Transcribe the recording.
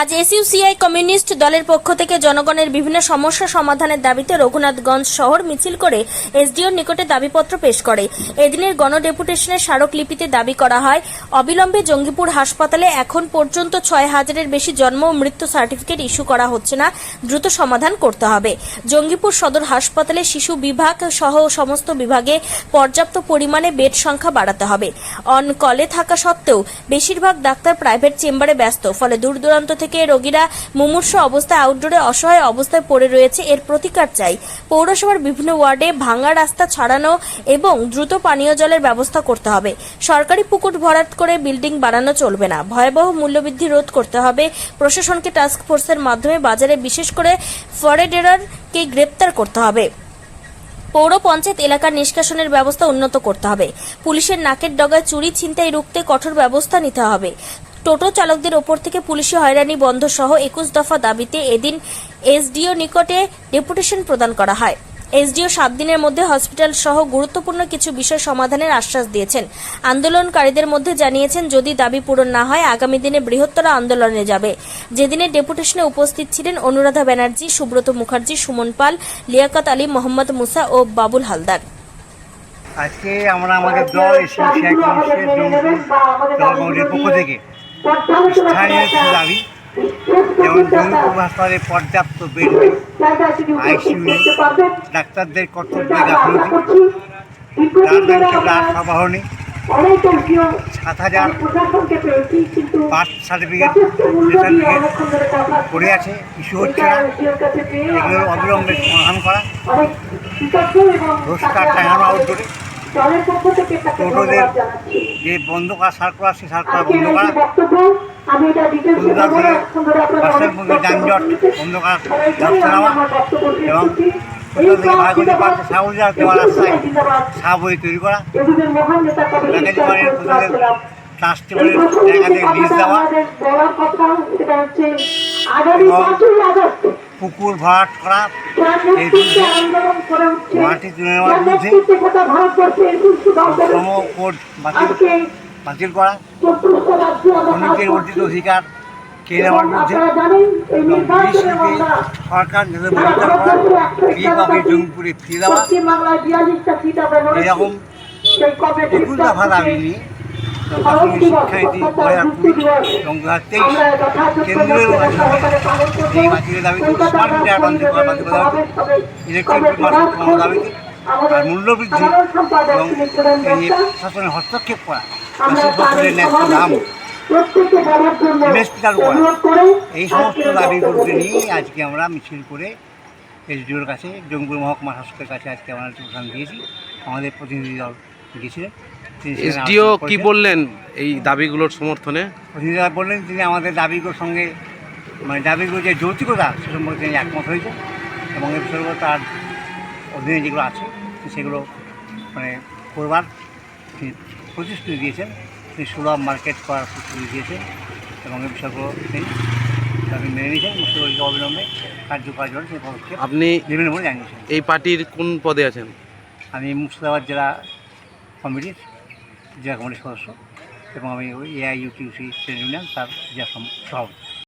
আজ এসইউসিআই কমিউনিস্ট দলের পক্ষ থেকে জনগণের বিভিন্ন সমস্যা সমাধানের দাবিতে রঘুনাথগঞ্জ শহর মিছিল করে এসডিওর নিকটে দাবিপত্র পেশ করে। এদিনের গণডেপুটেশনের স্মারকলিপিতে দাবি করা হয়, অবিলম্বে জঙ্গিপুর হাসপাতালে এখন পর্যন্ত ছয় হাজারের বেশি জন্ম ও মৃত্যু সার্টিফিকেট ইস্যু করা হচ্ছে না, দ্রুত সমাধান করতে হবে। জঙ্গিপুর সদর হাসপাতালে শিশু বিভাগ সহ সমস্ত বিভাগে পর্যাপ্ত পরিমাণে বেড সংখ্যা বাড়াতে হবে। অন কলে থাকা সত্ত্বেও, বেশিরভাগ ডাক্তার প্রাইভেট চেম্বারে ব্যস্ত, ফলে দূর দূরান্ত থেকে রোগীরা মুমূর্ষ অবস্থায় আউটডোরে অসহায় অবস্থায় পড়ে রয়েছে এর প্রতিকার চাই। পৌরসভার বিভিন্ন ওয়ার্ডে ভাঙা রাস্তা ছাড়ানো এবং দ্রুত পানীয় জলের ব্যবস্থা করতে হবে। সরকারি পুকুর ভরাট করে বিল্ডিং বানানো চলবে না। ভয়াবহ মূল্যবৃদ্ধি রোধ করতে হবে। প্রশাসনকে টাস্ক ফোর্সের মাধ্যমে বাজারে বিশেষ করে ফরেডারকে গ্রেপ্তার করতে হবে। পৌর পঞ্চায়েত এলাকার নিষ্কাশনের ব্যবস্থা উন্নত করতে হবে। পুলিশের নাকের ডগায় চুরি, ছিনতাই রুখতে কঠোর ব্যবস্থা নিতে হবে। টোটো চালকদের ওপর থেকে পুলিশি হয়রানি বন্ধ সহ একুশ দফা দাবিতে এদিন এসডিও নিকটে ডেপুটেশন প্রদান করা হয়। এসডিও সাত দিনের মধ্যে হসপিটাল সহ গুরুত্বপূর্ণ কিছু বিষয় সমাধানের আশ্বাস দিয়েছেন। আন্দোলনকারীদের মধ্যে জানিয়েছেন, যদি দাবি পূরণ না হয়, আগামী দিনে বৃহত্তর আন্দোলনে যাবে। যেদিনে ডেপুটেশনে উপস্থিত ছিলেন অনুরাধা ব্যানার্জি, সুব্রত মুখার্জি, সুমন পাল, লিয়াকত আলী, মোহাম্মদ মুসা ও বাবুল হালদার। আজকে আমরা আমাদের দল এসি পক্ষ থেকে স্থানীয় দাবি যেমন জঙ্গিপুর হাসপাতালে পর্যাপ্ত বেড নেই আইসিইউ, ডাক্তারদের কর্তব্যে গাফলতি সরবরাহ নেই। সাত হাজার সার্টিফিকেট সার্টিফিকেট পড়ে আছে, ইস্যু হচ্ছে না। এগুলো অবিলম্বে সমাধান করা। রোজগার টাঙানো আউটডোরে টোটোদের যে বন্ধ করা সার্কুলার সেই সার্কুলার বন্ধ করা বাসের মধ্যে যানজট বন্ধ করা নেওয়া এবং কোথাও থেকে ভাগবতী পার্কে সাবুজা দেওয়ার রাস্তায় সাবই তৈরি করা। প্যাকেজ বাড়ির কোথাও ট্রাস্ট টেবিলের জায়গা থেকে লিজ দেওয়া। পুকুর ভরাট করা মাটি তুলে নেওয়ার শ্রম কোড বাতিল বাতিল করা শ্রমিকদের অর্জিত অধিকার কেড়ে নেওয়ার বিরুদ্ধে এবং সরকার যাদের মনিটর করা এইভাবে জঙ্গিপুরে ফিরে দেওয়া এরকম একুশ দফা দাবি নিয়ে প্রাথমিক শিক্ষানীতি দু হাজার কুড়ি এবং দু হাজার তেইশ কেন্দ্রীয় এই দাবিতে স্মার্ট মিটার ইলেকট্রিক দাবিতে আর মূল্যবৃদ্ধি এবং এই হস্তক্ষেপ করা ওষুধপত্রের ন্যায্য দাম করা। এই সমস্ত দাবিগুলোকে নিয়েই আজকে আমরা মিছিল করে এসডিওর কাছে জঙ্গুর মহকুমা শাসকের কাছে আজকে আমরা প্রধান দিয়েছি। আমাদের প্রতিনিধি দল গিয়েছিলেন। এসডিও কি বললেন এই দাবিগুলোর সমর্থনে? বললেন তিনি আমাদের দাবিগুলোর সঙ্গে মানে দাবিগুলো যে যৌতিকতা সে সম্পর্কে তিনি একমত হয়েছেন এবং এর সঙ্গে তার অধীনে যেগুলো আছে সেগুলো মানে করবার তিনি প্রতিশ্রুতি দিয়েছেন। তিনি সুলভ মার্কেট করার প্রতিশ্রুতি দিয়েছেন এবং এই বিষয়গুলো তিনি দাবি মেনে নিয়েছেন মুখ্যমন্ত্রী অবিলম্বে কার্যকর জন্য সেই পদক্ষেপ আপনি বলে জানিয়েছেন। এই পার্টির কোন পদে আছেন? আমি মুর্শিদাবাদ জেলা কমিটির জেলা কমিটির এবং আমি ওই এআই ইউটিউসি ট্রেড ইউনিয়ন তার জেলা সভাপতি।